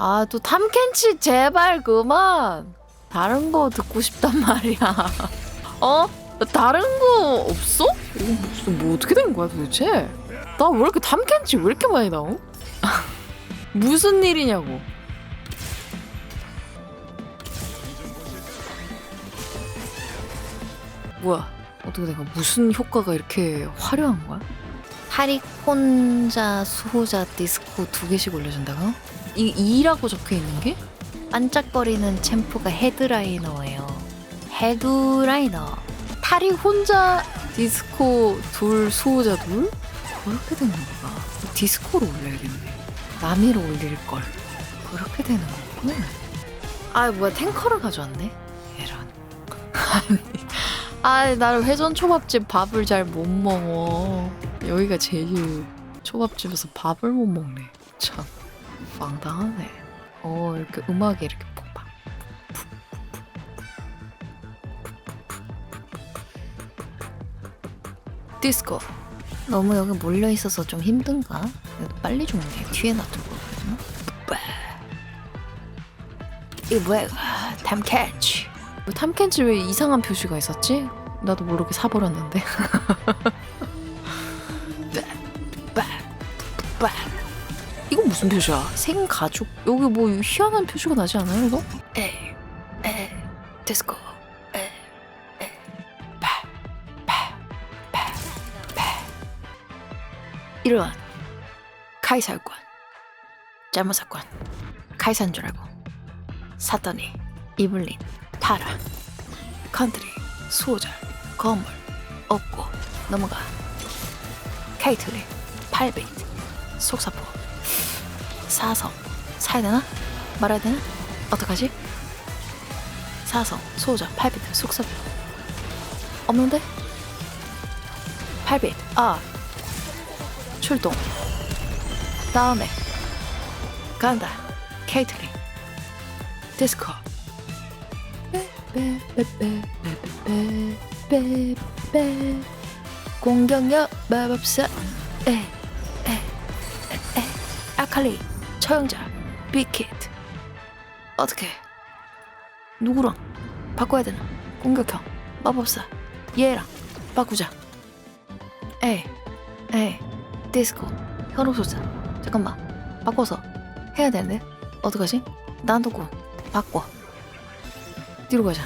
아 또 탐켄치 제발 그만 다른 거 듣고 싶단 말이야 어? 다른 거 없어? 이거 무슨 뭐 어떻게 된 거야 도대체? 나 왜 이렇게 탐켄치 왜 이렇게 많이 나오? 무슨 일이냐고 뭐야 어떻게 된 거야 무슨 효과가 이렇게 화려한 거야? 하릭 혼자 수호자 디스코 두 개씩 올려준다고? 이 2라고 적혀 있는 게? 반짝거리는 챔프가 헤드라이너예요. 헤드라이너. 타릭 혼자 디스코 둘 수호자 둘? 그렇게 되는 거가 디스코로 올려야겠네. 남이로 올릴 걸. 그렇게 되는 거구나. 아 뭐야 탱커를 가져왔네. 이런. 아 나는 회전 초밥집 밥을 잘 못 먹어. 여기가 제일 초밥집에서 밥을 못 먹네. 참 황당하네. 어 이렇게 음악이 이렇게 푹팍. 디스코. 너무 여기 몰려 있어서 좀 힘든가? 빨리 죽네. 뒤에 놔두고 그러나? 이 뭐야? 아, 탐캐치. 탐캐치 왜 이상한 표시가 있었지? 나도 모르게 사버렸는데. 무슨 표시야? 생가죽 여기 뭐 희한한 표시가 나지 않아요 이거? 에, 에, 디스코, 에, 에, 파, 파, 파, 파. 이런 카이사였군. 잘못 샀군. 카이사인 줄 알고 샀더니 이블린, 타라, 컨트리, 수호절, 건물, 없고 넘어가. 케이틀린, 팔베이트, 속사포, 사성 사야 되나? 말아야 되나? 어떡하지? 사성, 소자, 팔비트, 속사포 없는데? 팔비트, 아. 출동. 다음에. 간다. 케이틀린 디스코. 빼빼빼빼빼빼빼 공격력 마법사. 에 에, 에, 아칼리 처형자 빅히트 어떻게? 누구랑? 바꿔야 되나? 공격형 마법사 얘랑 바꾸자. 에이 에이 디스코 현혹소자. 잠깐만 바꿔서 해야 되는데? 어떡하지? 난도고 바꿔. 뒤로 가자.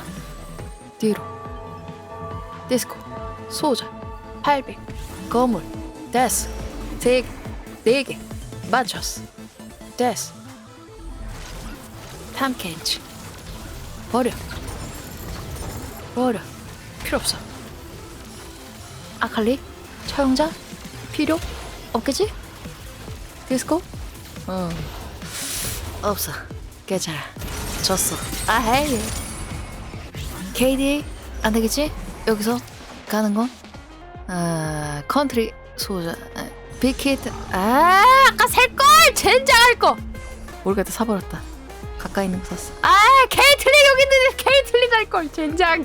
뒤로. 디스코 소자 800 거물 데스 세, 네 개, 맞췄어. 됐어. 탐켄치. 버려. 버려. 필요 없어. 아칼리? 처형자? 필요? 없겠지? 디스코? 어. 없어. 괜찮아. 졌어. 아, 헤이. KD? 안 되겠지? 여기서 가는 건? 아, 컨트리 소자. 아, 빅히트. 아 아까 살걸! 젠장 할 거! 모르겠다 사버렸다. 가까이 있는 거 샀어. 아 케이틀린 여기 있는데 케이틀린 살걸 젠장.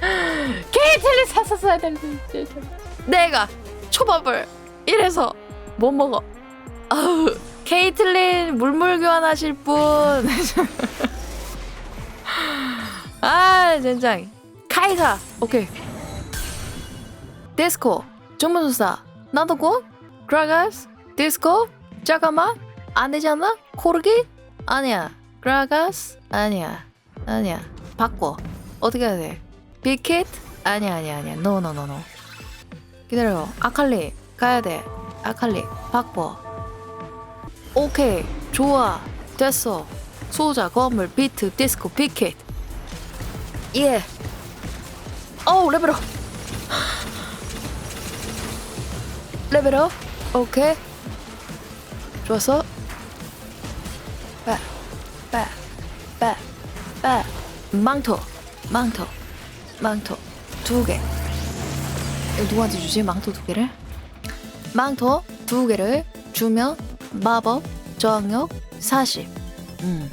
케이틀린 샀었어야 되는데 젠장. 내가 초밥을 이래서 못 먹어. 아우 케이틀린 물물 교환하실 분아 아, 젠장. 카이사. 오케이. 디스코. 주문수사. 나도 고 그라가스 디스코 잠깐만 안 되잖아? 코르기? 아니야. 그라가스 아니야. 아니야. 바꿔. 어떻게 해야 돼? 빅히트 아니야 아니야 아니야. 노노노노 기다려 아칼리. 가야 돼. 아칼리. 바꿔. 오케이. 좋아. 됐어. 소자 건물 비트 디스코 빅히트 예. 어우 레벨업. 레벨업 오케이. 좋았어. 빠 빠 빠 빠. 망토 망토 망토. 두 개. 누구한테 주지? 망토 두 개를? 망토 두 개를 주면 마법 저항력 40 음.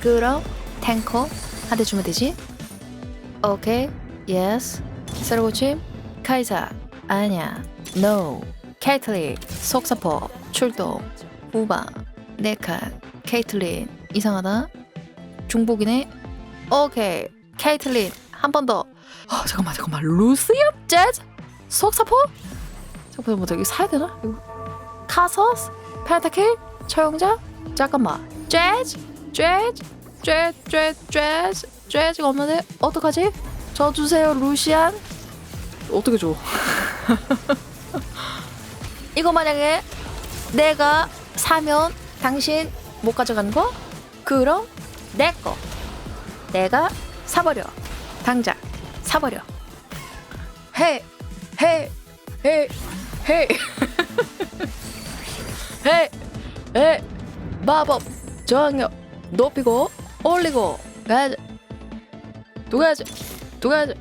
그럼 탱커 한 대 주면 되지? 오케이. 예스 새로 고침. 카이사. 아니야. No. 캐틀릭, 속사포, 출동, 후방, 네칸, 케이틀린 이상하다. 중복이네. 오케이. 케이틀린 한 번 더. 아 잠깐만 잠깐만. 루시아 재즈? 속사포? 잠깐만 뭐 저기 사야 되나? 이거. 카서스? 펜타킬 처용자? 잠깐만. 재즈? 재즈? 재즈 재즈 재즈. 재즈가 없는데 어떡하지? 저 주세요 루시안. 어떻게 줘 이거 만약에 내가 사면 당신 못 가져간 거? 그럼 내 거. 내가 사버려. 당장 사버려. 해, 해, 해, 해, 해, 해. 마법 저항력 높이고 올리고 가자. 두 가지, 두 가지.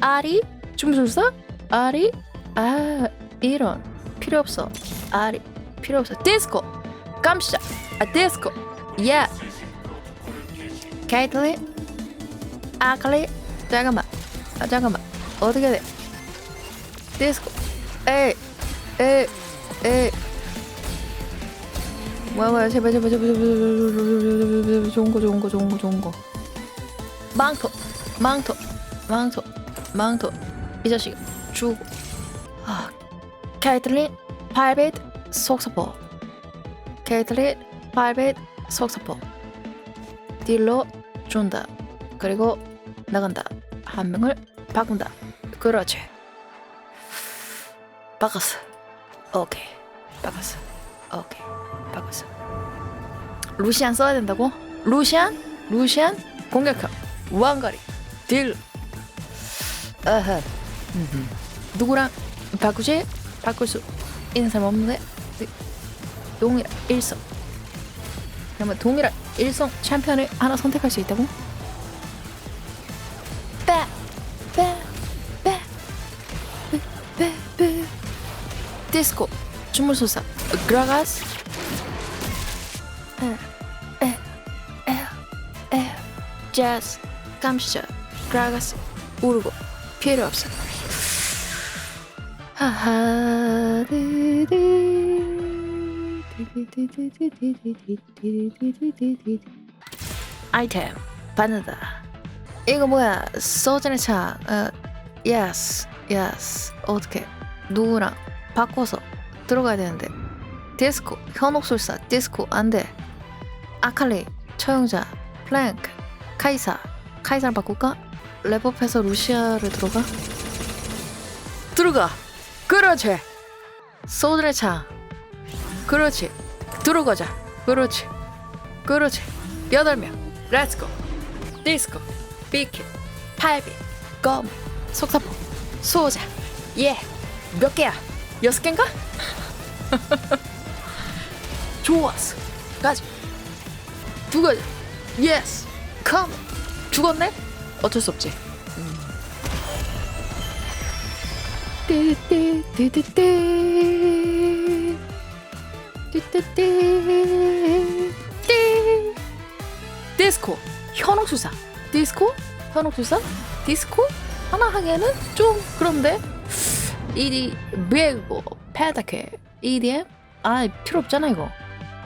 아리 춤술사 아리 아 이런 필요 없어. 아리 필요 없어. 디스코 깜짝 아 디스코 예 케이틀린 아칼리 잠깐만 아 잠깐만 어떻게 돼 디스코 에이 뭐야 뭐야 제발 제발 제발 제발, 제발, 좋은 거 좋은 거 좋은 거 좋은 거 망토 망토 망토 망토 이 자식 아 케이틀린 발베이트 속사포 케이틀린 발벳 속사포 딜로 준다. 그리고 나간다. 한 명을 바꾼다. 그렇지. 바꿨어. 오케이. 바꿨어. 오케이. 바꿨어. 루시안 써야 된다고? 루시안? 루시안? 공격형 왕거리. 딜. 아하 음흠. 누구랑? 바꾸지? 바꿀 수 있는 사람 없는데? 동일한 일성. 그러면 동일한 일성 챔피언을 하나 선택할 수 있다고? 빼, 빼, 빼, 빼, 빼, 빼. 디스코 주물소사. 그라가스. 에, 에, 에, 에, 재즈 감시자 그라가스 우르고. 필요 없어 하하 디디 아이템 받는다 이거 뭐야? 소전의 차. 어, 예스 예스 어떻게 누구랑? 바꿔서 들어가야 되는데. 디스코 현옥술사 디스코 안돼. 아칼리 처형자 플랭크 카이사. 카이사를 바꿀까? 랩업해서 루시아를 들어가? 들어가 그렇지. 소전의 차. 그렇지. 들어가자. 그렇지. 그렇지. 여덟 명. 렛츠고 디스코 비킷 팔비 검 속사포. 소자. 예 몇 개야? 여섯 개인가? 좋았어. 가자. 두 가지. 예스 컴 죽었네? 어쩔 수 없지 띠띠띠띠띠 띠띠띠 띠 디스코 현혹수사 디스코 현혹수사 디스코 하나 하기에는 좀 그런데 이디 베고 펜타케 EDM 아 필요 없잖아 이거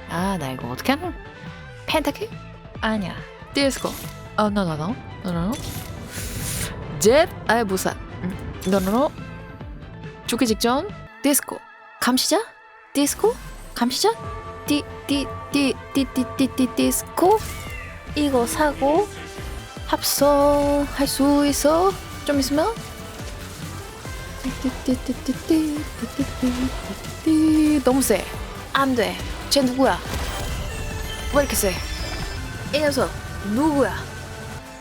아 나 이거 어떻게 하나 펜타케 아니야 디스코 아 노노노 노노노 젯 아예 무사 노노노 좋게 직전 디스코 감시자 디스코 감시자 디디디디디디디 디스코 이거 사고 합성할 수 있어 좀 있으면 너무 세 안돼 쟤 누구야 왜 이렇게 세 이 녀석 누구야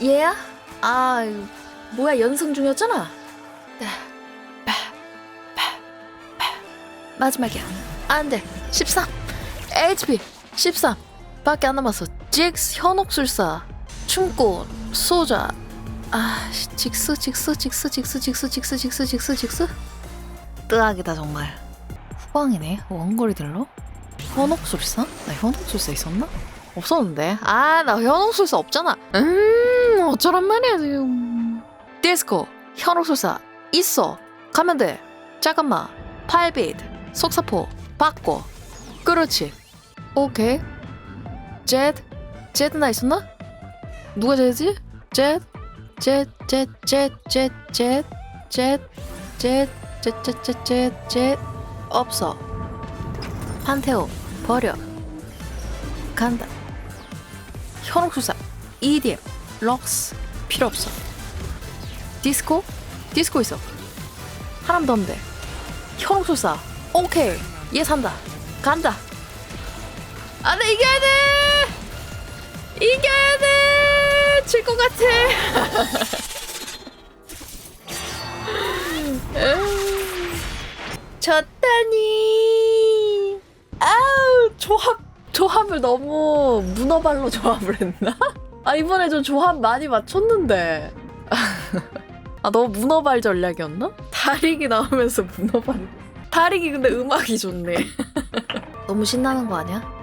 얘야 아 뭐야 연승 중이었잖아 마지막이야. 안 돼. 13. HP 13. 밖에 안 남았어. 직스 현옥술사. 춤꽃 소자. 아, 씨, 직스 직스 직스 직스 직스 직스 직스 직스 직스. 뜨악이다 정말. 후광이네. 원거리 딜러. 현옥술사? 나 현옥술사 있었나? 없었는데. 아, 나 현옥술사 없잖아. 음, 어쩌란 말이야 지금. 디스코 현옥술사 있어. 가면 돼. 잠깐만. 8빛 속사포 바꿔 그렇지 오케이 젯 젯 나 있었나? 누가 젯이지? 젯 젯, 젯, 젯, 젯, 젯, 젯, 젯, 젯, 젯, 젯, 젯, 젯, 없어. 판테오, 버려. 간다. 현혹수사, EDM, 럭스, 필요 없어. 디스코? 디스코 있어. 하나만 더 하면 돼. 현혹수사, 오케이. 얘 산다. 간다. 아, 네, 이겨야 돼! 이겨야 돼! 질 것 같아. 졌다니. 아우 조합 조합을 너무 문어발로 조합을 했나? 아 이번에 좀 조합 많이 맞췄는데. 아 너무 문어발 전략이었나? 다리기 나오면서 문어발. 다리기 근데 음악이 좋네. 너무 신나는 거 아니야?